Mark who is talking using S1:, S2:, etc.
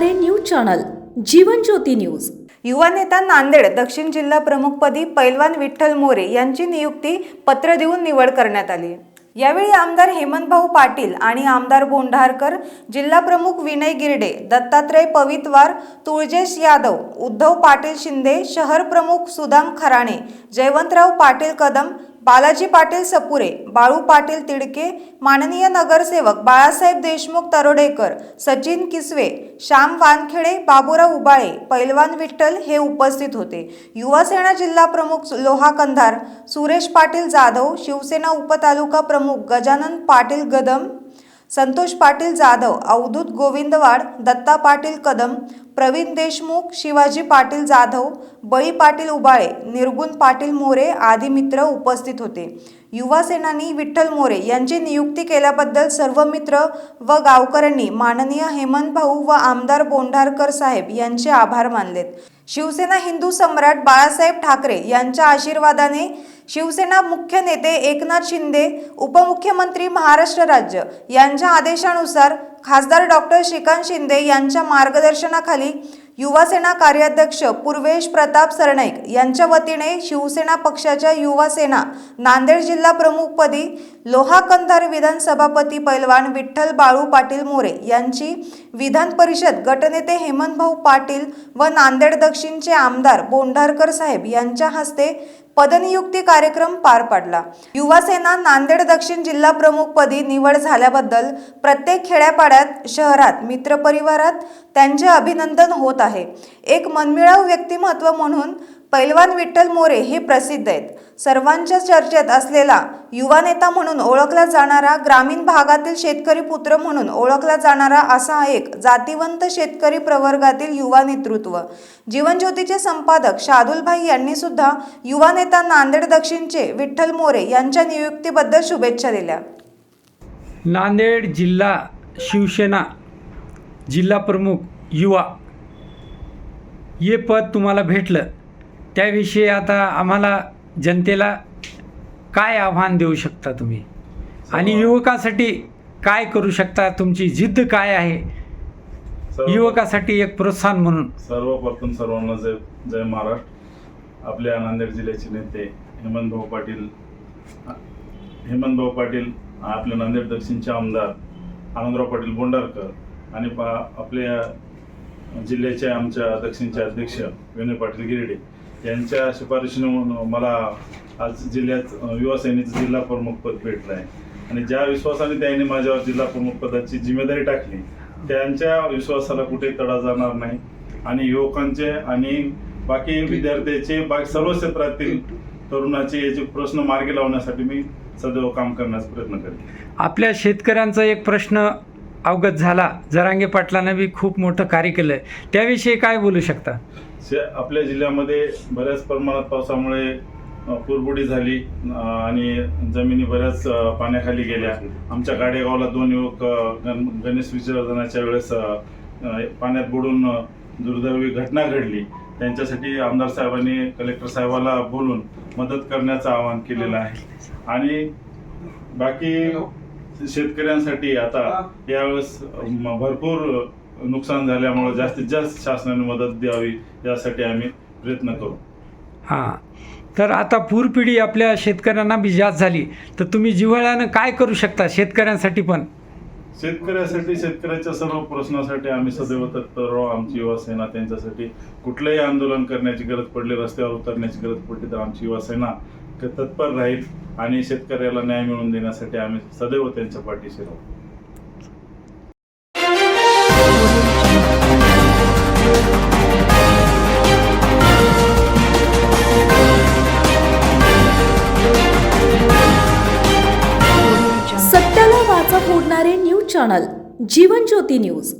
S1: Channel Jeevan Jyoti news.
S2: युवा नेता नांदेड दक्षिण जिल्हा प्रमुखपदी पैलवान विठ्ठल मोरे यांची नियुक्ती पत्र देऊन निवड करण्यात आली. यावेळी आमदार हेमंतभाऊ पाटील आणि आमदार बोंढारकर जिल्हा प्रमुख विनय गिरडे दत्तात्रय पवितवार तुळजेश यादव उद्धव पाटील शिंदे शहर प्रमुख सुदाम खराणे जयवंतराव पाटील कदम बालाजी पाटील सपुरे बाळू पाटील तिडके माननीय नगरसेवक बाळासाहेब देशमुख तरोडेकर सचिन किसवे श्याम वानखेडे बाबूराव उबाळे पैलवान विठ्ठल हे उपस्थित होते. युवासेना जिल्हा प्रमुख लोहा कंधार सुरेश पाटील जाधव शिवसेना उपतालुका प्रमुख गजानन पाटील गदम संतोष पाटील जाधव अवधूत गोविंदवाड दत्ता पाटील कदम प्रवीण देशमुख शिवाजी पाटील जाधव बळी पाटील उबाळे निर्गुण पाटील मोरे आदी मित्र उपस्थित होते. युवा सेनानी विठ्ठल मोरे यांची नियुक्ती केल्याबद्दल सर्व मित्र व गावकऱ्यांनी माननीय हेमंत भाऊ व आमदार बोंढारकर साहेब यांचे आभार मानलेत. शिवसेना हिंदू सम्राट बाळासाहेब ठाकरे यांच्या आशीर्वादाने शिवसेना मुख्य नेते एकनाथ शिंदे उपमुख्यमंत्री महाराष्ट्र राज्य यांच्या आदेशानुसार खासदार डॉक्टर श्रीकांत शिंदे यांच्या मार्गदर्शनाखाली युवासेना कार्याध्यक्ष पूर्वेश प्रताप सरनाईक यांच्या वतीने शिवसेना पक्षाच्या युवासेना नांदेड जिल्हा प्रमुखपदी लोहा कंधार विधानसभापती पैलवान विठ्ठल बाळू पाटील मोरे यांची विधान परिषद गटनेते हेमंतभाऊ पाटील व नांदेड दक्षिणचे आमदार बोंढारकर साहेब यांच्या हस्ते पदनियुक्ती कार्यक्रम पार पडला. युवा सेना नांदेड दक्षिण जिल्हा प्रमुखपदी निवड झाल्याबद्दल प्रत्येक खेड्यापाड्यात शहरात मित्रपरिवारात त्यांचे अभिनंदन होत आहे. एक मनमिळाऊ व्यक्तिमत्व म्हणून पैलवान विठ्ठल मोरे हे प्रसिद्ध आहेत. सर्वांच्या चर्चेत असलेला युवा नेता म्हणून ओळखला जाणारा ग्रामीण भागातील शेतकरी पुत्र म्हणून ओळखला जाणारा असा एक जातीवंत शेतकरी प्रवर्गातील युवा नेतृत्व. जीवनज्योतीचे संपादक शादुलभाई यांनी सुद्धा युवा नेता नांदेड दक्षिणचे विठ्ठल मोरे यांच्या नियुक्तीबद्दल शुभेच्छा दिल्या.
S3: नांदेड जिल्हा शिवसेना जिल्हा प्रमुख युवा हे पद तुम्हाला भेटलं. त्याविषयी आता आम्हाला जनतेला काय आव्हान देऊ शकता तुम्ही? आणि युवकासाठी काय करू शकता? तुमची जिद्द काय आहे? युवकासाठी एक प्रोत्साहन म्हणून.
S4: सर्वप्रथम सर्वांना जय जय महाराष्ट्र. आपल्या नांदेड जिल्ह्याचे नेते हेमंतभाऊ पाटील हेमंतभाऊ पाटील आपले नांदेड दक्षिणचे आमदार आनंदराव पाटील बोंडारकर आणि पा आपल्या जिल्ह्याचे आमच्या दक्षिणचे अध्यक्ष विनय पाटील गिरडे. यांच्या शिफारशीनं म्हणून मला आज जिल्ह्यात युवासेनेचं युवा जिल्हा प्रमुख पद भेटलं आहे आणि ज्या विश्वासाने त्यांनी माझ्यावर जिल्हा प्रमुख पदाची जिम्मेदारी टाकली त्यांच्या विश्वासाला कुठे तडा जाणार नाही. आणि युवकांचे आणि बाकी विद्यार्थ्याचे बाकी सर्व क्षेत्रातील तरुणाचे याचे प्रश्न मार्गी लावण्यासाठी मी सदैव काम करण्याचा प्रयत्न करेन.
S3: आपल्या शेतकऱ्यांचा एक प्रश्न अवगत झाला. जरांगे पाटलानं बी खूप मोठं कार्य केलं त्याविषयी काय बोलू शकता?
S4: आपल्या जिल्ह्यामध्ये बऱ्याच प्रमाणात पावसामुळे पुरबुडी झाली आणि जमिनी बऱ्याच पाण्याखाली गेल्या. आमच्या गाडेगावला दोन युवक गणेश विसर्जनाच्या वेळेस पाण्यात बुडून दुर्दैवी घटना घडली. त्यांच्यासाठी आमदार साहेबांनी कलेक्टर साहेबाला बोलून मदत करण्याचं आवाहन केलेलं आहे. आणि बाकी शेतकऱ्यांसाठी आता यावेळेस भरपूर नुकसान झाल्यामुळे जास्तीत जास्त शासनाने मदत द्यावी यासाठी आम्ही प्रयत्न करू.
S3: हां. तर आता पूरपिढी आपल्या शेतकऱ्यांना बी जास्त झाली. तर तुम्ही जिव्हाळ्यानं काय करू शकता शेतकऱ्यांसाठी पण?
S4: शेतकऱ्यासाठी शेतकऱ्याच्या सर्व प्रश्नासाठी आम्ही सदैव तत्पर राहू. आमची युवा सेना त्यांच्यासाठी कुठलंही आंदोलन करण्याची गरज पडली रस्त्यावर उतरण्याची गरज पडली तर आमची युवा सेना तत्पर राहील आणि शेतकऱ्याला न्याय मिळवून देण्यासाठी आम्ही सदैव त्यांच्या पाठीशी राहू.
S1: Channel Jeevan Jyoti news